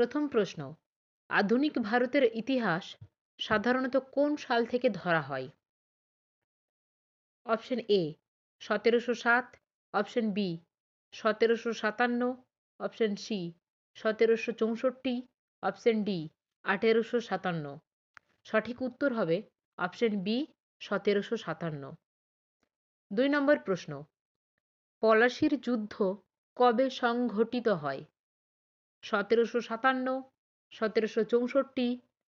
প্রথম প্রশ্ন, আধুনিক ভারতের ইতিহাস সাধারণত কোন সাল থেকে ধরা হয়? অপশন এ সতেরোশো সাত, অপশন বি সতেরোশো সাতান্ন, অপশন সি সতেরোশো চৌষট্টি, অপশন ডি আঠেরোশো সাতান্ন। সঠিক উত্তর হবে অপশন বি সতেরোশো সাতান্ন। দুই নম্বর প্রশ্ন, পলাশির যুদ্ধ কবে সংঘটিত হয়? সতেরোশো সাতান্ন, সতেরোশো চৌষট্টি,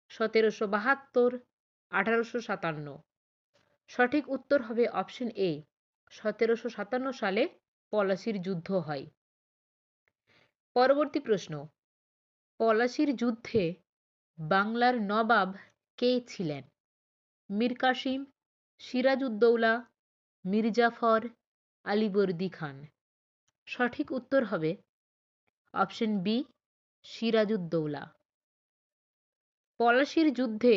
সতেরোশো বাহাত্তর, আঠারোশো সাতান্ন। সঠিক উত্তর হবে অপশন এ, সতেরোশো সাতান্ন সালে পলাশির যুদ্ধ হয়। পরবর্তী প্রশ্ন, পলাশির যুদ্ধে বাংলার নবাব কে ছিলেন? মীর কাসিম, সিরাজউদ্দৌলা, মির্জাফর আলিবর্দি খান। সঠিক উত্তর হবে অপশন বি সিরাজউদ্দৌলা পলাশির যুদ্ধে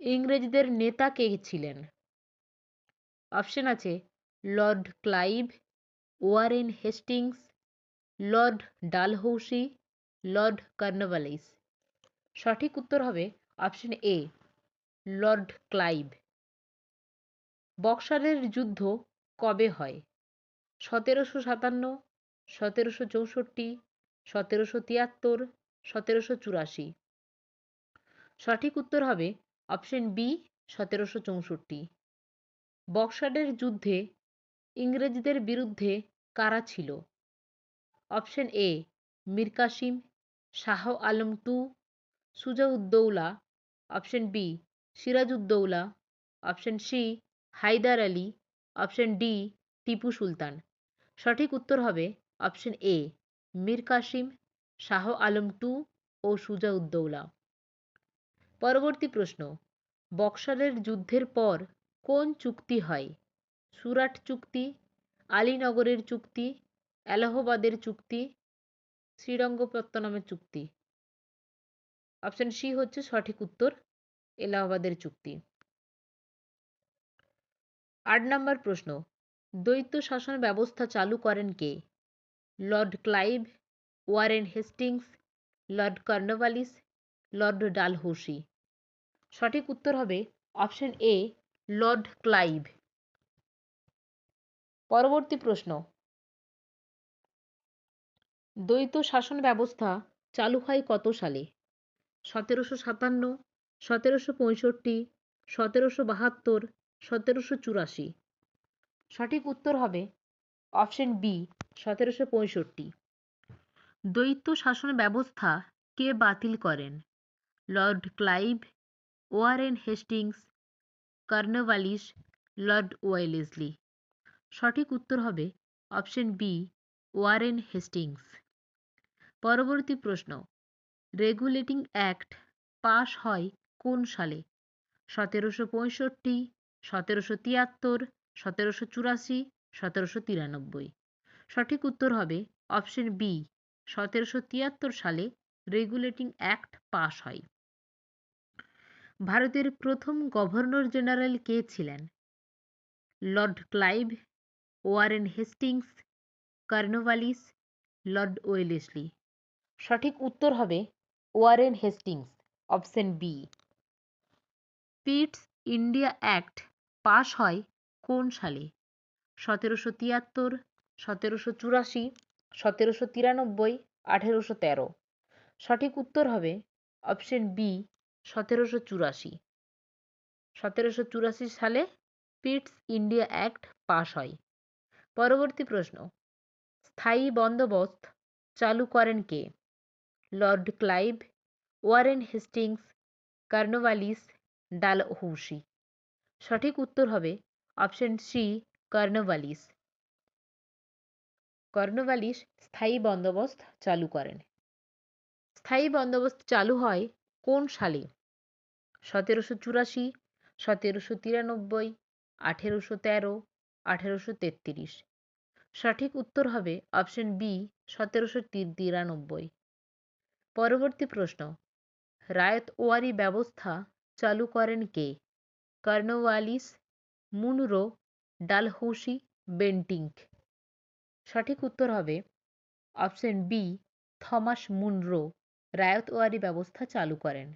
ইংরেজদের নেতা কে ছিলেন? অপশন আছে Lord Clive Warren Hastings Lord Dalhousie Lord Cornwallis সঠিক উত্তর হবে অপশন এ লর্ড ক্লাইভ বক্সারের যুদ্ধ কবে হয়? সতেরোশো সাতান্ন, সতেরোশো চৌষট্টি সতেরোশো তিয়াত্তর, সতেরোশো চুরাশি। সঠিক উত্তর হবে অপশন বি সতেরোশো চৌষট্টি। বক্সারের যুদ্ধে ইংরেজদের বিরুদ্ধে কারা ছিল? Option A Mir Qasim, Shah Alam two, Shujauddaula. Option B Sirajuddaula. Option C Haidar Ali. Option D Tipu Sultan. সঠিক উত্তর হবে option A Mir Qasim, Shah Alam two ও সুজাউদ্দৌলা পরবর্তী প্রশ্ন, বক্সারের যুদ্ধের পর কোন চুক্তি হয়? সুরাট চুক্তি, আলীনগরের চুক্তি, এলাহাবাদের চুক্তি, শ্রীরঙ্গপত্তনমের চুক্তি? অপশন সি হচ্ছে সঠিক উত্তর, এলাহাবাদের চুক্তি। আট নম্বর প্রশ্ন, দ্বৈত শাসন ব্যবস্থা চালু করেন কে? Lord Clive Warren Hastings Lord Cornwallis Lord Dalhousie সঠিক উত্তর হবে অপশন এ লর্ড ক্লাইভ পরবর্তী প্রশ্ন। দ্বৈত শাসন ব্যবস্থা চালু হয় কত সালে? সতেরোশো সাতান্ন, সতেরোশো পঁয়ষট্টি, সতেরোশো বাহাত্তর, সতেরোশো চুরাশি। সঠিক উত্তর হবে অপশন বি সতেরোশো পঁয়ষট্টি। দ্বৈত শাসন ব্যবস্থা কে বাতিল করেন? Lord Clive, Warren Hastings Cornwallis Lord Wellesley. সঠিক উত্তর হবে অপশন বি, ওয়ারেন হেস্টিংস। পরবর্তী প্রশ্ন, রেগুলেটিং অ্যাক্ট পাশ হয় কোন সালে? সতেরোশো পঁয়ষট্টি, সতেরোশো তিয়াত্তর, সতেরোশো চুরাশি, সতেরোশো তিরানব্বই। সঠিক উত্তর হবে অপশন বি সতেরোশো তিয়াত্তর সালে রেগুলেটিং অ্যাক্ট পাশ হয়। ভারতের প্রথম গভর্নর জেনারেল কে ছিলেন? Lord Clive Warren Hastings Cornwallis Lord Wellesley সঠিক উত্তর হবে Warren Hastings option B Pitt's India act pass হয় কোন সালে? সতেরোশো তিয়াত্তর সতেরোশো চুরাশি, সতেরোশো তিরানব্বই, আঠেরোশো তেরো। সঠিক উত্তর হবে অপশন বি, সতেরোশো চুরাশি। সতেরোশো চুরাশি সালে পিটস ইন্ডিয়া অ্যাক্ট পাশ হয়। পরবর্তী প্রশ্ন, স্থায়ী বন্দোবস্ত চালু করেন কে? Lord Clive, Warren Hastings Cornwallis Dalhousie. সঠিক উত্তর হবে অপশন সি কর্নওয়ালিস কর্নওয়ালিস স্থায়ী বন্দোবস্ত চালু করেন। স্থায়ী বন্দোবস্ত চালু হয় কোন সালে? সতেরোশো চুরাশি, সতেরোশো তিরানব্বই, আঠেরোশো তেরো, আঠেরোশো তেত্রিশ। সঠিক উত্তর হবে অপশন বি, সতেরোশো তিরানব্বই। পরবর্তী প্রশ্ন রায়ত ওয়ারি ব্যবস্থা চালু করেন কে? Cornwallis Munro, Dalhousie, Bentinck. সঠিক উত্তর হবে option B Thomas Munro, ryotwari ব্যবস্থা চালু করেন।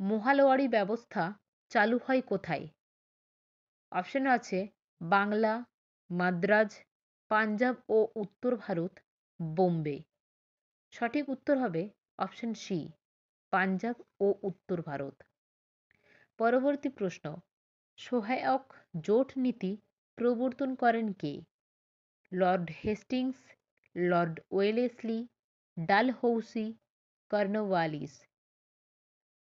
মোহালওয়ারি ব্যবস্থা চালু হয় কোথায়? অপশন আছে বাংলা, মাদ্রাজ, পাঞ্জাব ও উত্তর ভারত, বোম্বে। সঠিক উত্তর হবে অপশন সি পাঞ্জাব ও উত্তর ভারত। পরবর্তী প্রশ্ন, সহায়ক জোট নীতি প্রবর্তন করেন কে? Lord Hastings Lord Wellesley Dalhousie Cornwallis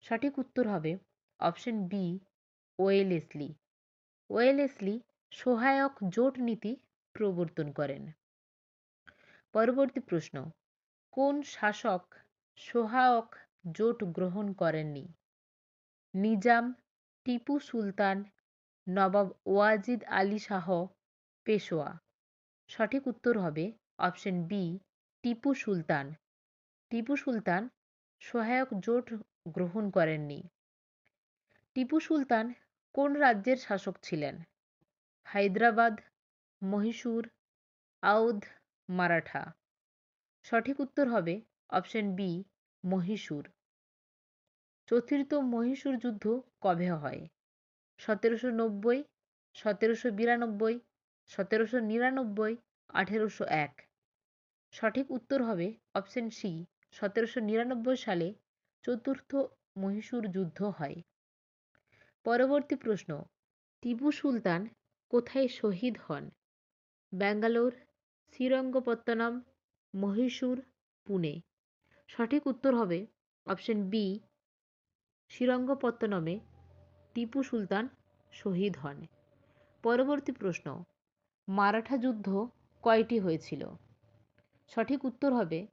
সঠিক উত্তর হবে অপশন বি ওয়েলেসলি ওয়েলেসলি সহায়ক জোট নীতি প্রবর্তন করেন। পরবর্তী প্রশ্ন, কোন শাসক সহায়ক জোট গ্রহণ করেননি? নিজাম, টিপু সুলতান, নবাব ওয়াজিদ আলী শাহ, পেশোয়া। সঠিক উত্তর হবে অপশন বি টিপু সুলতান। টিপু সুলতান সহায়ক জোট গ্রহণ করেননি। টিপু সুলতান কোন রাজ্যের শাসক ছিলেন? হায়দ্রাবাদ, মহীশূর, আউধ, মারাঠা। সঠিক উত্তর হবে অপশন বি মহীশূর। চতুর্থ মহীশূর যুদ্ধ কবে হয়? সতেরোশো নব্বই, সতেরোশো বিরানব্বই সতেরোশো নিরানব্বই, আঠেরোশো এক। সঠিক উত্তর হবে অপশন সি সতেরোশো নিরানব্বই সালে চতুর্থ মহীশূর যুদ্ধ হয়। পরবর্তী প্রশ্ন, টিপু সুলতান কোথায় শহীদ হন? ব্যাঙ্গালোর, শ্রীরঙ্গপত্তনম, মহীশূর, পুনে। সঠিক উত্তর হবে অপশন বি শ্রীরঙ্গপত্তনমে টিপু সুলতান শহীদ হন। পরবর্তী প্রশ্ন মারাঠা যুদ্ধ কয়টি হয়েছিল? সঠিক উত্তর হবে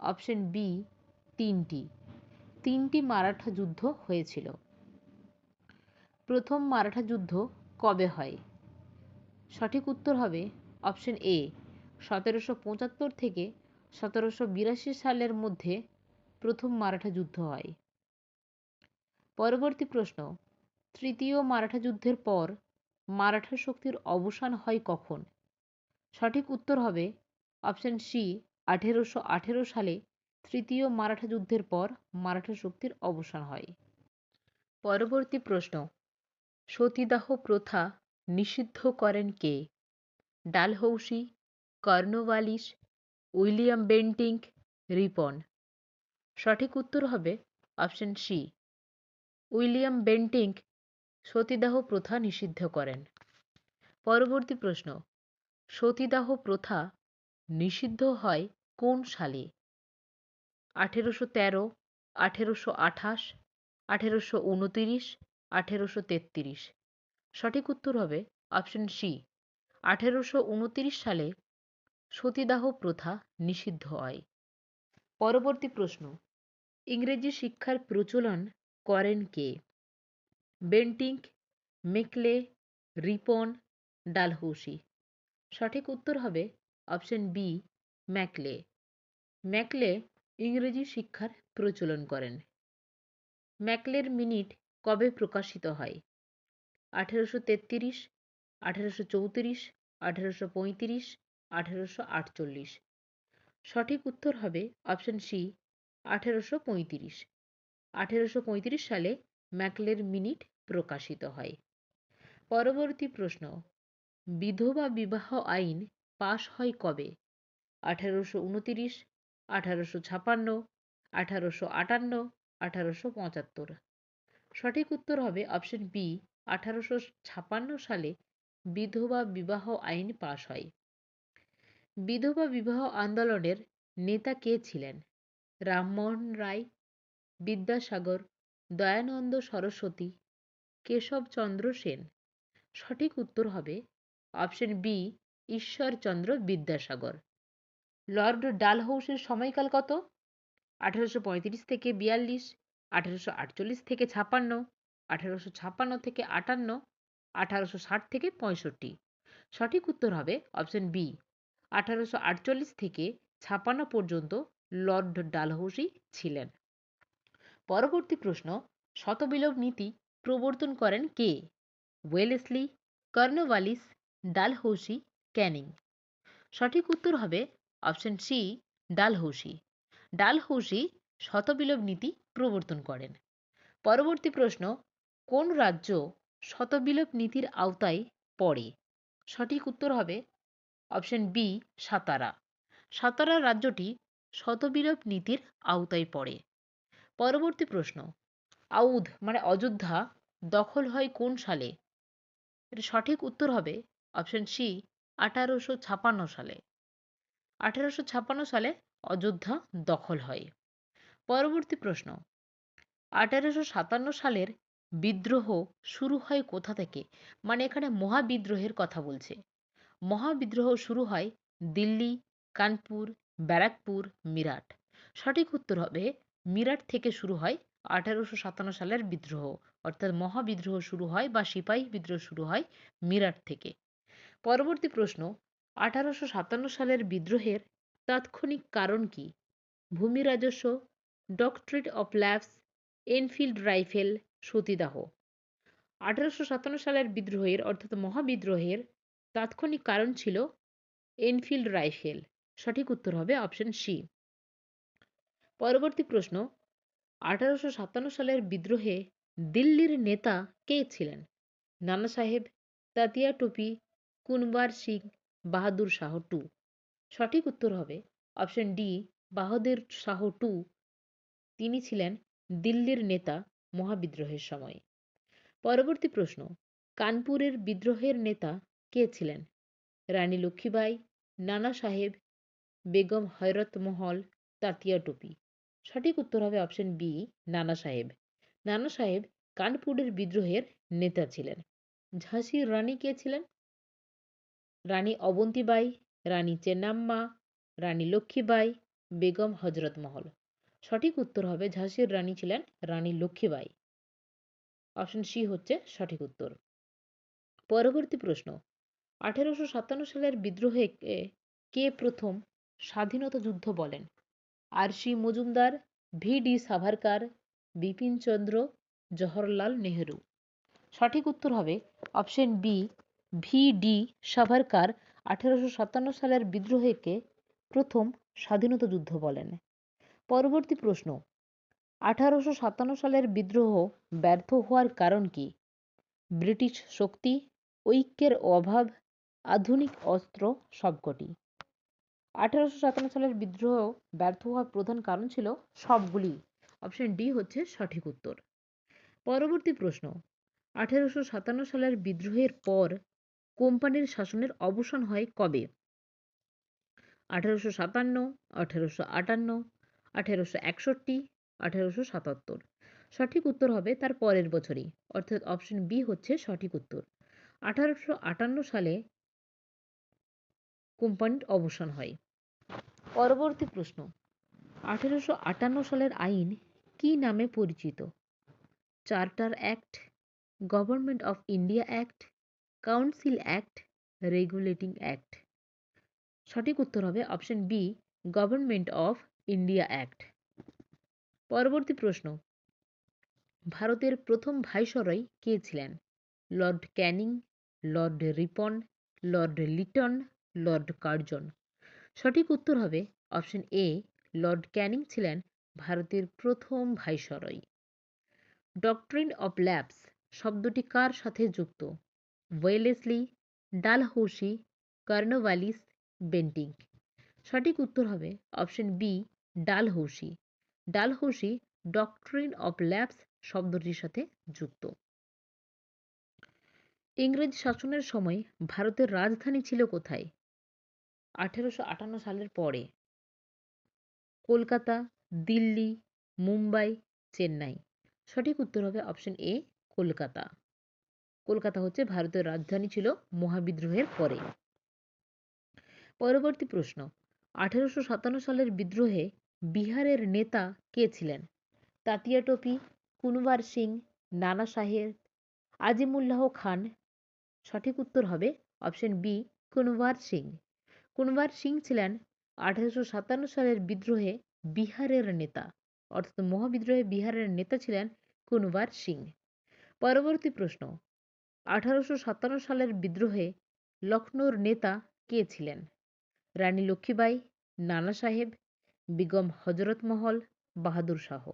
অপশন বি, তিনটি। তিনটি মারাঠা যুদ্ধ হয়েছিল। প্রথম মারাঠা যুদ্ধ কবে হয়? সঠিক উত্তর হবে অপশন এ, সতেরোশো পঁচাত্তর থেকে সতেরোশো বিরাশি সালের মধ্যে প্রথম মারাঠা যুদ্ধ হয়। পরবর্তী প্রশ্ন, তৃতীয় মারাঠা যুদ্ধের পর মারাঠা শক্তির অবসান হয় কখন? সঠিক উত্তর হবে অপশন সি আঠেরোশো আঠেরো সালে তৃতীয় মারাঠা যুদ্ধের পর মারাঠা শক্তির অবসান হয়। পরবর্তী প্রশ্ন, সতীদাহ প্রথা নিষিদ্ধ করেন কে? Dalhousie Cornwallis William Bentinck, Ripon. সঠিক উত্তর হবে অপশন সি উইলিয়াম বেন্টিঙ্ক সতীদাহ প্রথা নিষিদ্ধ করেন। পরবর্তী প্রশ্ন, সতীদাহ প্রথা নিষিদ্ধ হয় কোন সালে? আঠেরোশো তেরো, আঠেরোশো আঠাশ, আঠেরোশো উনতিরিশ, আঠেরোশো তেত্রিশ। সঠিক উত্তর হবে অপশন সি আঠেরোশো উনতিরিশ সালে সতীদাহ প্রথা নিষিদ্ধ হয়। পরবর্তী প্রশ্ন, ইংরেজি শিক্ষার প্রচলন করেন কে? Bentinck, Macaulay, Ripon, Dalhousie. সঠিক উত্তর হবে অপশন বি, ম্যাকলে। ম্যাকলে ইংরেজি শিক্ষার প্রচলন করেন। ম্যাকলের মিনিট কবে প্রকাশিত হয়? আঠেরোশো তেত্রিশ, আঠেরোশো চৌত্রিশ, আঠেরোশো পঁয়ত্রিশ, আঠেরোশো আটচল্লিশ। সঠিক উত্তর হবে অপশন সি, আঠেরোশো পঁয়ত্রিশ। আঠেরোশো পঁয়ত্রিশ সালে ম্যাকলের মিনিট প্রকাশিত হয়। পরবর্তী প্রশ্ন, বিধবা বিবাহ আইন পাশ হয় কবে? আঠারোশো উনতিরিশ, আঠারোশো ছাপান্ন, আঠারোশো আটান্ন, আঠারোশো পঁচাত্তর। সঠিক উত্তর হবে অপশন বি, আঠারোশো ছাপান্ন সালে বিধবা বিবাহ আইন পাশ হয়। বিধবা বিবাহ আন্দোলনের নেতা কে ছিলেন? রামমোহন রায়, বিদ্যাসাগর, দয়ানন্দ সরস্বতী কেশবচন্দ্র সেন। সঠিক উত্তর হবে option B Ishwarchandra Vidyasagar. Lord ডালহৌসের সময়কাল কত? আঠারোশো পঁয়ত্রিশ থেকে বিয়াল্লিশ, আঠারোশো থেকে ছাপান্ন, আঠারোশো ছাপান্ন থেকে আটান্ন, আঠারোশো ষাট থেকে পঁয়ষট্টি। সঠিক উত্তর হবে অপশন বি, আঠারোশো আটচল্লিশ থেকে ছাপান্ন পর্যন্ত লর্ড ডালহৌসি ছিলেন। পরবর্তী প্রশ্ন, শতবিলোপ নীতি প্রবর্তন করেন কে? Wellesley, Cornwallis, Dalhousie, Canning. সঠিক উত্তর হবে অপশন সি, ডালহৌসি। ডালহৌসি শতবিলোপ নীতি প্রবর্তন করেন। পরবর্তী প্রশ্ন, কোন রাজ্য শতবিলোপ নীতির আওতায় পড়ে? সঠিক উত্তর হবে অপশন বি, সাতারা। সাতারা রাজ্যটি শতবিলোপ নীতির আওতায় পড়ে। পরবর্তী প্রশ্ন আউধ মানে অযোধ্যা, দখল হয় কোন সালে? এর সঠিক উত্তর হবে অপশন সি আঠারোশো ছাপান্ন সালে। আঠারোশো ছাপান্ন সালে অযোধ্যা দখল হয়। পরবর্তী প্রশ্ন, আঠারোশো সাতান্ন সালের বিদ্রোহ শুরু হয় কোথা থেকে? মানে এখানে মহাবিদ্রোহের কথা বলছে। মহাবিদ্রোহ শুরু হয় দিল্লি, কানপুর, ব্যারাকপুর, মিরাট। সঠিক উত্তর হবে মিরাট থেকে শুরু হয় আঠারোশো সাতান্ন সালের বিদ্রোহ, অর্থাৎ মহাবিদ্রোহ শুরু হয় বা সিপাহী বিদ্রোহ শুরু হয় মিরাট থেকে। পরবর্তী প্রশ্ন, আঠারোশো সাতান্ন সালের বিদ্রোহের তাৎক্ষণিক কারণ কি? ভূমি রাজস্ব, doctrine of lapse, Enfield rifle, সতীদাহ। আঠারোশো সাতান্ন সালের বিদ্রোহের, অর্থাৎ মহাবিদ্রোহের তাৎক্ষণিক কারণ ছিল এনফিল্ড রাইফেল। সঠিক উত্তর হবে অপশন সি। পরবর্তী প্রশ্ন আঠারোশো সাতান্ন সালের বিদ্রোহে দিল্লির নেতা কে ছিলেন? নানা সাহেব, তাতিয়া টুপি, কুনবার সিং, বাহাদুর শাহ টু। সঠিক উত্তর হবে option D, Bahadur Shah two. তিনি ছিলেন দিল্লির নেতা মহাবিদ্রোহের সময়। পরবর্তী প্রশ্ন, কানপুরের বিদ্রোহের নেতা কে ছিলেন? রানী লক্ষ্মীবাই নানা সাহেব, বেগম হয়রত মহল, তাতিয়া টুপি। সঠিক উত্তর হবে অপশন বি নানা সাহেব। নানা সাহেব কানপুরের বিদ্রোহের নেতা ছিলেন। ঝাঁসির রানী কে ছিলেন? রানী অবন্তীবাই, রানী চেন্নাম্মা, রানী লক্ষ্মীবাই, বেগম হজরত মহল। সঠিক উত্তর হবে ঝাঁসির রানী ছিলেন রানী লক্ষ্মীবাই। অপশন সি হচ্ছে সঠিক উত্তর। পরবর্তী প্রশ্ন। আঠেরোশো সাতান্ন সালের বিদ্রোহে কে প্রথম স্বাধীনতা যুদ্ধ বলেন? R C Majumdar, V D Savarkar Bipinchandra Jawaharlal Nehru. সঠিক উত্তর হবে option B, V D Savarkar আঠেরোশো সাতান্ন সালের বিদ্রোহকে প্রথম স্বাধীনতা যুদ্ধ বলেন। পরবর্তী প্রশ্ন, আঠারোশো সাতান্ন সালের বিদ্রোহ ব্যর্থ হওয়ার কারণ কি? ব্রিটিশ শক্তি, ঐক্যের অভাব, আধুনিক অস্ত্র সবকটি। আঠারোশো সাতান্ন সালের বিদ্রোহ ব্যর্থ হওয়ার প্রধান কারণ ছিল সবগুলি। অপশন ডি হচ্ছে সঠিক উত্তর। পরবর্তী প্রশ্ন, আঠেরোশো সাতান্ন সালের বিদ্রোহের পর কোম্পানির শাসনের অবসান হয় কবে? আঠেরোশো সাতান্ন, আঠেরোশো আটান্ন, আঠেরোশো একষট্টি, আঠেরোশো সাতাত্তর। সঠিক উত্তর হবে তার পরের বছরই, অর্থাৎ অপশন বি হচ্ছে সঠিক উত্তর। আঠারোশো আটান্ন সালে কোম্পানির অবসান হয়। পরবর্তী প্রশ্ন। আঠেরোশো আটান্ন সালের আইন কি নামে পরিচিত? Charter act, government of India act, council act, regulating act. সঠিক উত্তর হবে option B, government of India act. পরবর্তী প্রশ্ন। ভারতের প্রথম ভাইসরয় কে ছিলেন? Lord Canning, Lord Ripon, Lord Lytton, Lord Curzon. সঠিক উত্তর হবে অপশন এ, লর্ড ক্যানিং ছিলেন ভারতের প্রথম ভাইসরয়। ডক্ট্রিন অব ল্যাবস শব্দটি কার সাথে যুক্ত? Wellesley, Dalhousie Cornwallis Bentinck. সঠিক উত্তর হবে option B, Dalhousie. Dalhousie doctrine of lapse শব্দটির সাথে যুক্ত। ইংরেজ শাসনের সময় ভারতের রাজধানী ছিল কোথায়? আঠেরোশো আটান্ন সালের পরে কলকাতা, দিল্লি, মুম্বাই, চেন্নাই। সঠিক উত্তর হবে অপশন এ কলকাতা। কলকাতা হচ্ছে ভারতের রাজধানী ছিল মহাবিদ্রোহের পরে। পরবর্তী প্রশ্ন, আঠেরোশো সাতান্ন সালের বিদ্রোহে বিহারের নেতা কে ছিলেন? তাতিয়া টপি কুনবার সিং, নানা সাহেব, আজিমুল্লাহ খান। সঠিক উত্তর হবে অপশন বি কুনবার সিং। কুনবার সিং ছিলেন আঠারোশো সাতান্ন সালের বিদ্রোহে বিহারের নেতা। অর্থাৎ মহাবিদ্রোহে বিহারের নেতা ছিলেন কুনবার সিং। পরবর্তী প্রশ্ন, আঠারোশো সাতান্ন সালের বিদ্রোহে লখনৌর নেতা কে ছিলেন? রানী লক্ষ্মীবাই নানা সাহেব, বেগম হজরত মহল, বাহাদুর শাহ।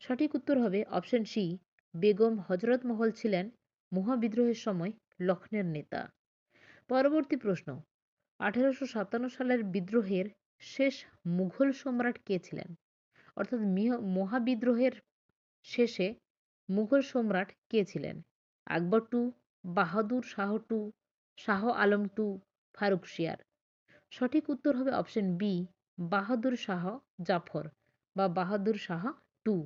সঠিক উত্তর হবে অপশন সি, বেগম হজরত মহল ছিলেন মহাবিদ্রোহের সময় লক্ষ্ণের নেতা। পরবর্তী প্রশ্ন আঠেরোশো সাতান্ন সালের বিদ্রোহের শেষ মুঘল সম্রাট কে ছিলেন? অর্থাৎ মহাবিদ্রোহের শেষে মুঘল সম্রাট কে ছিলেন? Akbar two, Bahadur Shah two, Shah Alam two, Farrukh Siyar. সঠিক উত্তর হবে অপশন বি, বাহাদুর শাহ জাফর বা বাহাদুর শাহ টু।